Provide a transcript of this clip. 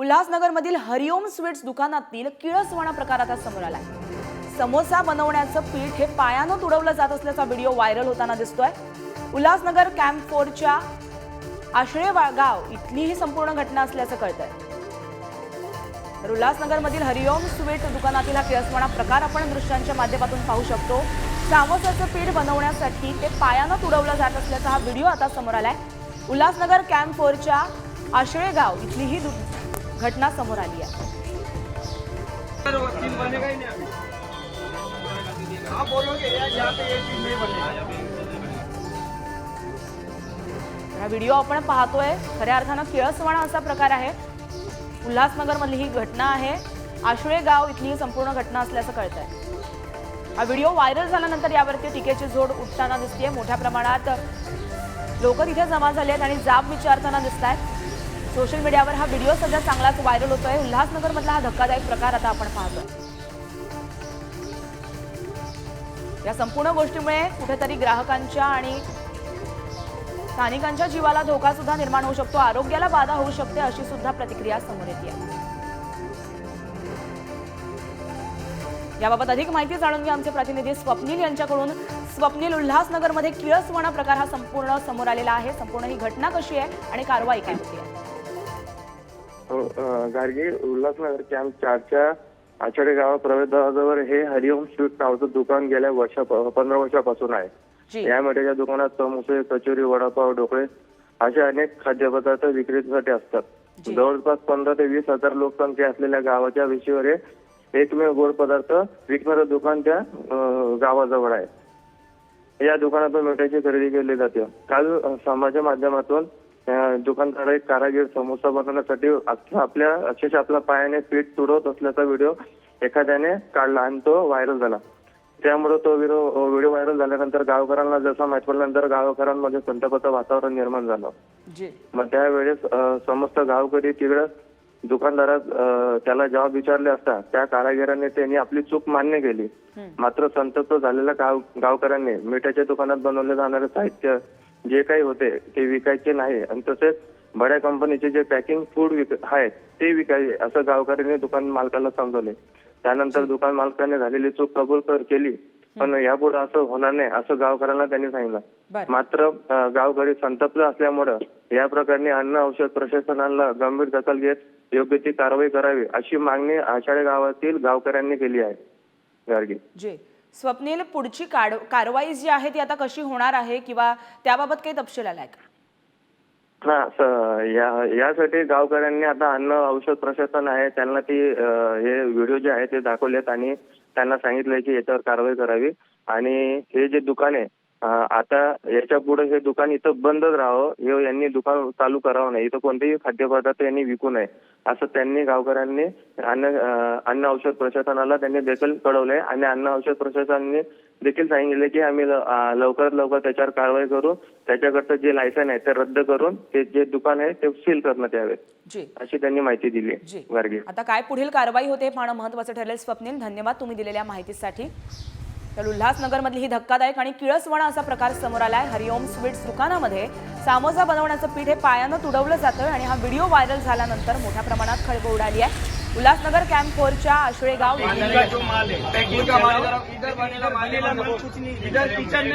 उल्हासनगरमधील हरिओम sweets दुकानातील किळसवाणा प्रकार आता समोर आलाय. समोसा बनवण्याचं पीठ हे पायानं तुडवलं जात असल्याचा व्हिडिओ व्हायरल होताना दिसतोय. उल्हासनगर कॅम्प फोरच्या आश्रय गाव इथली ही संपूर्ण घटना असल्याचं कळतंय. तर उल्हासनगरमधील हरिओम स्वीट दुकानातील हा किळसवाणा प्रकार आपण दृश्यांच्या माध्यमातून पाहू शकतो. सामोसाचं पीठ बनवण्यासाठी ते पायानं तुडवलं जात असल्याचा हा व्हिडिओ आता समोर आलाय. उल्हासनगर कॅम्प फोरच्या आशळे गाव इथली ही दु- घटना समोर आली आहे. हा व्हिडिओ आपण पाहतोय. खऱ्या अर्थानं किळसवाणा असा प्रकार आहे. उल्हासनगरमधली ही घटना आहे. आशुळे गाव इथली ही संपूर्ण घटना असल्याचं कळतंय. हा व्हिडिओ व्हायरल झाल्यानंतर यावरती टीकेची झोड उठताना दिसतेय. मोठ्या प्रमाणात लोक तिथे जमा झाले आहेत आणि जाब विचारताना दिसत आहेत सोशल मीडियावर हा व्हिडिओ सध्या चांगलाच व्हायरल होतोय. उल्हासनगरमधला हा धक्कादायक प्रकार आता आपण पाहतोय. या संपूर्ण गोष्टीमुळे कुठेतरी ग्राहकांच्या आणि स्थानिकांच्या जीवाला धोका सुद्धा निर्माण होऊ शकतो. आरोग्याला बाधा होऊ शकते अशी सुद्धा प्रतिक्रिया समोर येते याबाबत अधिक माहिती जाणून घ्या आमचे प्रतिनिधी स्वप्नील यांच्याकडून. स्वप्नील उल्हासनगरमध्ये किळसवाणा प्रकार हा संपूर्ण समोर आलेला आहे. संपूर्ण ही घटना कशी आहे आणि कारवाई काय होती? आहे गाडगे उल्हासनगर कॅम्प चारच्या आचाडे गावा प्रवेशद्वाराजवळ हे हरिओम स्वीट नावाचं दुकान गेल्या वर्षा पंधरा वर्षापासून आहे. या दुकानात समोसे कचोरी वडापाव ढोकळे असे अनेक खाद्यपदार्थ विक्रीसाठी असतात. जवळपास पंधरा ते वीस हजार लोकसंख्या असलेल्या गावाच्या विषयावर हे एकमेव गोड पदार्थ विकणारं दुकान त्या गावाजवळ आहे. या दुकानातून मिठाईची खरेदी केली जाते. काल अ, समाज माध्यमातून अ, दुकानदार एक कारागीर समोसा बनवण्यासाठी अख्ख्या आपल्या अक्षरशः आपल्या पायाने पीठ तुडवत असल्याचा व्हिडिओ एखाद्याने काढला आणि तो व्हायरल झाला. त्यामुळे तो व्हिडिओ व्हिडिओ व्हायरल झाल्यानंतर गावकऱ्यांना जसा माहीत पडल्यानंतर गावकऱ्यांमध्ये संतापाचं वातावरण निर्माण झालं. मग त्यावेळेस समस्त गावकरी तिकडं दुकानदारात त्याला जबाब विचारले असता त्या कारागिराने त्यांनी आपली चूक मान्य केली. मात्र संतप्त झालेल्या गाव गावकऱ्यांनी मिठाच्या दुकानात बनवले जाणारे साहित्य जे काही होते ते विकायचे नाही. आणि तसेच बड्या कंपनीचे जे पॅकिंग फूड विक आहेत ते विकायचे असं गावकऱ्यांनी दुकान मालकाला समजवले. त्यानंतर दुकान मालकाने झालेली चूक कबूल केली पण यापुढे असं होणार नाही असं गावकऱ्यांना त्यांनी सांगितलं. मात्र गावकरी संतप्त असल्यामुळं या प्रकरणी अन्न औषध प्रशासनाला गंभीर दखल घेत योग्य ती कारवाई करावी अशी मागणी आषाढे गावातील गावकऱ्यांनी केली आहे. गाडगे. जी. स्वप्नील पुढची काड- कारवाई जी आहे ती आता कशी होणार आहे किंवा त्याबाबत काही तपशील आलाय का? हा या यासाठी गावकऱ्यांनी आता अन्न औषध प्रशासन आहे त्यांना ती हे व्हिडिओ जे आहे ते दाखवलेत आणि त्यांना सांगितलंय की याच्यावर कारवाई करावी. आणि हे जे दुकान आहे आता याच्यापुढे हे दुकान इथं बंदच राहावं हे यांनी दुकान चालू करावं नाही. इथं कोणतेही खाद्यपदार्थ यांनी विकू नये. असं त्यांनी गावकऱ्यांनी अन्न अन्न औषध प्रशासनाला त्यांनी देखील कळवलंय आणि अन्न औषध प्रशासनाने देखील सांगितले की आम्ही लवकरात लवकर त्याच्यावर कारवाई करू त्याच्याकडचं जे लायसन आहे ते रद्द करून ते जे दुकान आहे ते सील करण्यात यावे अशी त्यांनी माहिती दिली गाडगे आता काय पुढील कारवाई होते पाहणं महत्वाचं ठरेल. स्वप्नील धन्यवाद तुम्ही दिलेल्या माहितीसाठी. तर उल्हासनगरमधली ही धक्कादायक आणि किळसवणा असा प्रकार समोर आलाय. हरिओम स्वीट्स दुकानामध्ये सामोसा बनवण्याचं पीठ हे पायानं तुडवलं जातं आणि हा व्हिडिओ व्हायरल झाल्यानंतर मोठ्या प्रमाणात खळबळ उडाली आहे. उल्हासनगर कॅम्प फोरच्या आशळे गाव पानी का जो माल पैकिंग का माल इधर इधर बनेगा बनेगा माल कुछ नहीं इधर किचन